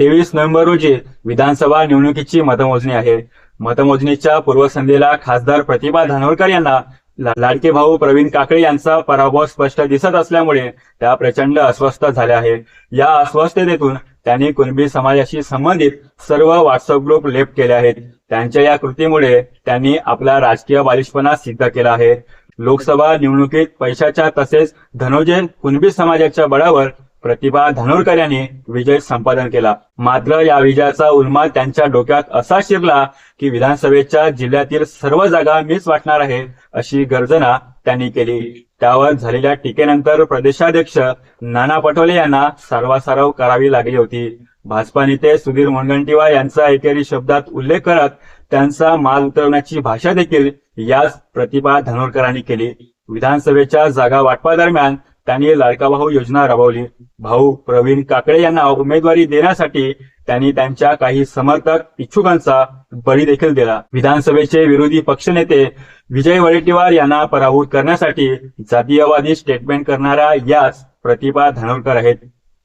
तेवीस नोव्हेंबर रोजी विधानसभा निवडणुकीची मतमोजणी आहे. मतमोजणीच्या पूर्वसंध्येला खासदार प्रतिभा धानोरकर यांना लाडके भाऊ प्रवीण काकडे यांचा पराभव स्पष्ट दिसत असल्यामुळे त्या प्रचंड अस्वस्थ झाल्या आहेत. या अस्वस्थतेतून त्यांनी कुणबी समाजाशी संबंधित सर्व व्हॉट्सअप ग्रुप लेफ्ट केले आहेत. त्यांच्या या कृतीमुळे त्यांनी आपला राजकीय बालिशपणा सिद्ध केला आहे. लोकसभा निवडणुकीत पैशाच्या तसेच धनोजय कुणबी समाजाच्या बळावर प्रतिभा धानोरकर यांनी विजय संपादन केला. मात्र या विजयाचा उन्माद त्यांच्या डोक्यात असा शिरला की विधानसभेच्या जिल्ह्यातील सर्व जागा मीच वाटणार आहे अशी गर्जना त्यांनी केली. त्यावर झालेल्या टीकेनंतर प्रदेशाध्यक्ष नाना पटोले यांना सारवासारव करावी लागली होती. भाजपा नेते सुधीर मुनगंटीवार यांचा एकेरी शब्दात उल्लेख करत त्यांचा माल उतरवण्याची भाषा देखील याच प्रतिभा धनोरकरांनी केली. विधानसभेच्या जागा वाटपादरम्यान त्यांनी लाडका भाऊ योजना राबवली. भाऊ प्रवीण काकडे यांना उमेदवारी देण्यासाठी त्यांनी त्यांच्या काही समर्थक इच्छुकांचा बळी देखील दिला. विधानसभेचे विरोधी पक्षनेते विजय वडेट्टीवार यांना पराभूत करण्यासाठी जातीयवादी स्टेटमेंट करणाऱ्या याच प्रतिभा धानोरकर आहेत.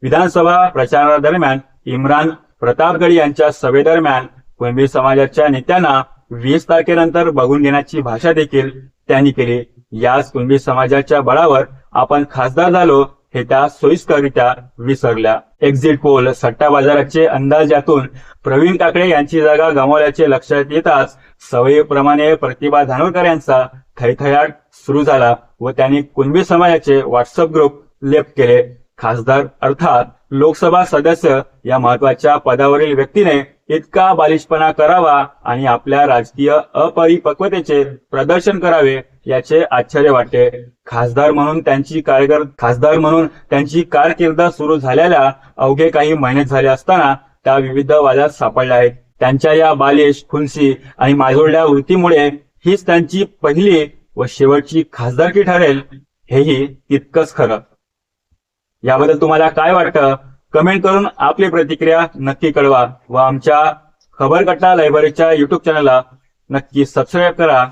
विधानसभा प्रचारादरम्यान इम्रान प्रतापगड यांच्या सभेदरम्यान कुणबी समाजाच्या नेत्यांना वीस तारखेनंतर बघून घेण्याची भाषा देखील त्यांनी केली. याच कुणबी समाजाच्या बळावर आपण खासदार झालो हे त्या सोयीस्कररित्या विसरल्या. एक्झिट पोल सट्टा बाजाराचे अंदाज यातून प्रवीण काकडे यांची जागा गमावल्याचे लक्षात येताच सवयीप्रमाणे प्रतिभा धानोरकर यांचा थैथयाट सुरू झाला व त्यांनी कुणबी समाजाचे व्हॉट्सअप ग्रुप लेफ्ट केले. खासदार अर्थात लोकसभा सदस्य या महत्त्वाच्या पदावरील व्यक्तीने इतका बालिशपणा करावा आणि आपल्या राजकीय अपरिपक्वतेचे प्रदर्शन करावे याचे आश्चर्य वाटते. खासदार म्हणून त्यांची कारगर खासदार म्हणून त्यांची कारकीर्द सुरू झालेल्या अवघे काही महिने झाले असताना त्या विविध वादात सापडल्या आहेत. त्यांच्या या बालिश खुनसी आणि माजोरड्या वृत्तीमुळे हीच त्यांची पहिली व शेवटची खासदारकी ठरेल हेही तितकंच खरं. याबद्दल तुम्हाला काय वाटतं? कमेंट करून आपली प्रतिक्रिया नक्की कळवा व आमच्या खबरकट्टा लायब्ररीच्या युट्यूब चॅनलला नक्की सबस्क्राईब करा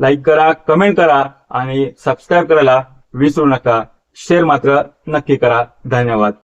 लाईक करा कमेंट करा आणि सबस्क्राईब करायला विसरू नका. शेअर मात्र नक्की करा. धन्यवाद.